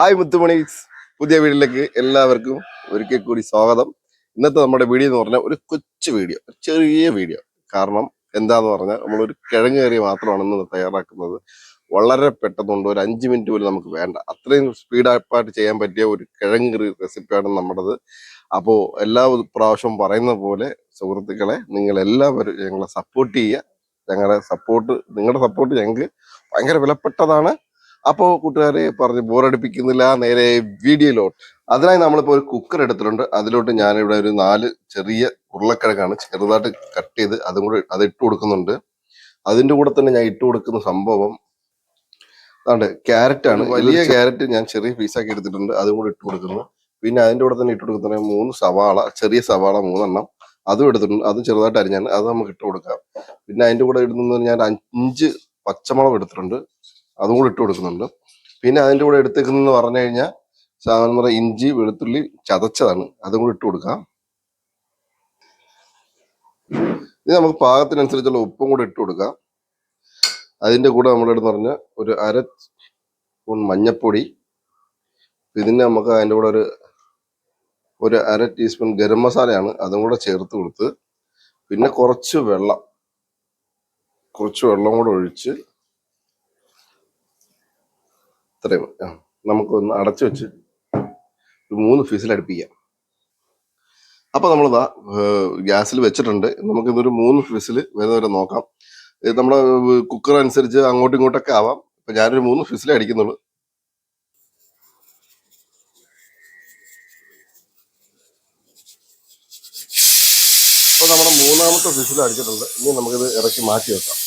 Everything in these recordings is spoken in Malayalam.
ഹായ് മുത്തുമണീസ് പുതിയ വീഡിയോയിലേക്ക് എല്ലാവർക്കും ഒരിക്കൽ കൂടി സ്വാഗതം. ഇന്നത്തെ നമ്മുടെ വീഡിയോ എന്ന് പറഞ്ഞാൽ ഒരു കൊച്ചു വീഡിയോ ഒരു ചെറിയ വീഡിയോ കാരണം എന്താന്ന് പറഞ്ഞാൽ നമ്മളൊരു കിഴങ്ങ് കറി മാത്രമാണ് ഇന്ന് തയ്യാറാക്കുന്നത്. വളരെ പെട്ടെന്നുണ്ട് ഒരു അഞ്ച് മിനിറ്റ് പോലും നമുക്ക് വേണ്ട. അത്രയും സ്പീഡായിട്ട് ചെയ്യാൻ പറ്റിയ ഒരു കിഴങ്ങ് കറി റെസിപ്പിയാണ് നമ്മുടേത്. അപ്പോൾ എല്ലാ പ്രാവശ്യവും പറയുന്ന പോലെ സുഹൃത്തുക്കളെ നിങ്ങൾ എല്ലാവരും ഞങ്ങളെ സപ്പോർട്ട് ചെയ്യുക. ഞങ്ങളുടെ സപ്പോർട്ട് നിങ്ങളുടെ സപ്പോർട്ട് ഞങ്ങൾക്ക് ഭയങ്കര വിലപ്പെട്ടതാണ്. അപ്പോ കൂട്ടുകാരെ പറഞ്ഞ് ബോറടിപ്പിക്കുന്നില്ല നേരെ വീഡിയോയിലോട്ട്. അതിനായി നമ്മളിപ്പോൾ ഒരു കുക്കർ എടുത്തിട്ടുണ്ട്. അതിലോട്ട് ഞാനിവിടെ ഒരു നാല് ചെറിയ ഉരുളക്കിഴങ്ങാണ് ചെറുതായിട്ട് കട്ട് ചെയ്ത് അതും കൂടെ അത് ഇട്ട് കൊടുക്കുന്നുണ്ട്. അതിന്റെ കൂടെ തന്നെ ഞാൻ ഇട്ട് കൊടുക്കുന്ന സംഭവം അതാണ്ട് ക്യാരറ്റ് ആണ് വലിയ ക്യാരറ്റ് ഞാൻ ചെറിയ പീസാക്കി എടുത്തിട്ടുണ്ട്. അതും കൂടെ ഇട്ട് കൊടുക്കുന്നു. പിന്നെ അതിന്റെ കൂടെ തന്നെ ഇട്ട് കൊടുക്കുന്ന മൂന്ന് സവാള ചെറിയ സവാള മൂന്നെണ്ണം അതും എടുത്തിട്ടുണ്ട്. അതും ചെറുതായിട്ട് അരിഞ്ഞാണ്. അത് നമുക്ക് ഇട്ട് കൊടുക്കാം. പിന്നെ അതിന്റെ കൂടെ ഇടുന്നത് ഞാൻ അഞ്ച് പച്ചമുളക് എടുത്തിട്ടുണ്ട്. അതും കൂടി ഇട്ട് കൊടുക്കുന്നുണ്ട്. പിന്നെ അതിന്റെ കൂടെ എടുത്തേക്കുന്നതെന്ന് പറഞ്ഞു കഴിഞ്ഞാൽ സാധാരണ പറഞ്ഞാൽ ഇഞ്ചി വെളുത്തുള്ളി ചതച്ചതാണ്. അതും കൂടി ഇട്ട് കൊടുക്കാം. ഇനി നമുക്ക് പാകത്തിനനുസരിച്ചുള്ള ഉപ്പും കൂടെ ഇട്ട് കൊടുക്കാം. അതിന്റെ കൂടെ നമ്മളെടുന്ന് പറഞ്ഞ ഒരു അര സ്പൂൺ മഞ്ഞൾപ്പൊടി. ഇതിന് നമുക്ക് അതിന്റെ കൂടെ ഒരു ഒരു അര ടീസ്പൂൺ ഗരം മസാലയാണ് അതും കൂടെ ചേർത്ത് കൊടുത്ത് പിന്നെ കുറച്ച് വെള്ളം കുറച്ച് വെള്ളം കൂടെ ഒഴിച്ച് ഇത്രയും ആ, നമുക്കൊന്ന് അടച്ചു വെച്ച് ഒരു മൂന്ന് ഫീസിൽ അടുപ്പിക്കാം. അപ്പൊ നമ്മളിതാ ഗ്യാസിൽ വെച്ചിട്ടുണ്ട്. നമുക്ക് ഇതൊരു മൂന്ന് ഫീസിൽ വരുന്നവരെ നോക്കാം. ഇത് നമ്മുടെ കുക്കർ അനുസരിച്ച് അങ്ങോട്ടും ഇങ്ങോട്ടൊക്കെ ആവാം. ഇപ്പൊ ഞാനൊരു മൂന്ന് ഫീസിലേ അടിക്കുന്നുള്ളൂ. അപ്പൊ നമ്മുടെ മൂന്നാമത്തെ ഫിസിൽ അടിച്ചിട്ടുണ്ട്. ഇനി നമുക്കിത് ഇറക്കി മാറ്റി വെക്കാം.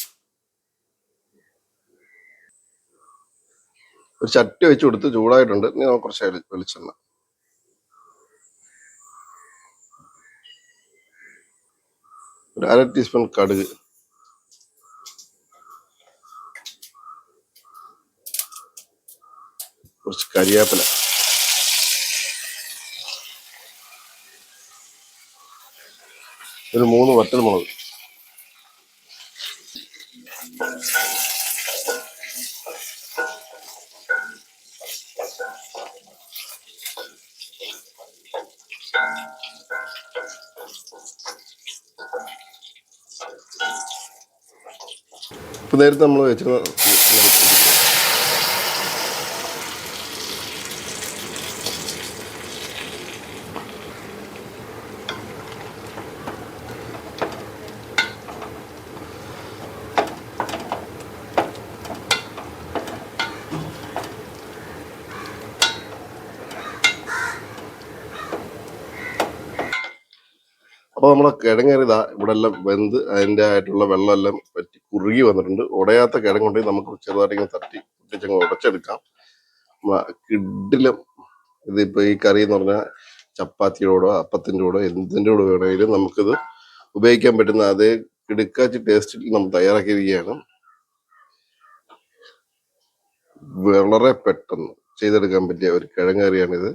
ഒരു ചട്ടി വെച്ച് കൊടുത്ത് ചൂടായിട്ടുണ്ട്. ഇനി നമുക്ക് കുറച്ച് വെളിച്ചെണ്ണ. ഒരു അര ടീസ്പൂൺ കടുക്. കുറച്ച് കരിയാപ്പില. ഒരു മൂന്ന് വറ്റൽമുളക്. ഇപ്പൊ നേരത്തെ നമ്മൾ വെച്ചിരുന്ന അപ്പൊ നമ്മളെ കിഴങ്ങേറിയതാ ഇവിടെ എല്ലാം വെന്ത് അതിന്റെ ആയിട്ടുള്ള വെള്ളം എല്ലാം പറ്റി കുറുകി വന്നിട്ടുണ്ട്. ഉടയാത്ത കിഴങ്ങ് കൊണ്ട് നമുക്ക് ചെറുതായിട്ട് തട്ടി പൊട്ടിച്ചങ്ങ് ഉടച്ചെടുക്കാം. കിഡിലും ഇതിപ്പോ ഈ കറി എന്ന് പറഞ്ഞാൽ ചപ്പാത്തിയോടോ അപ്പത്തിന്റെ ഓടോ എന്തിന്റെ കൂടെ വേണമെങ്കിലും നമുക്കിത് ഉപയോഗിക്കാൻ പറ്റുന്ന അതേ കിടുക്കാച്ചി ടേസ്റ്റിൽ നമ്മൾ തയ്യാറാക്കിയിരിക്കുകയാണ്. വളരെ പെട്ടെന്ന് ചെയ്തെടുക്കാൻ പറ്റിയ ഒരു കിഴങ്ങ് കറിയാണിത്.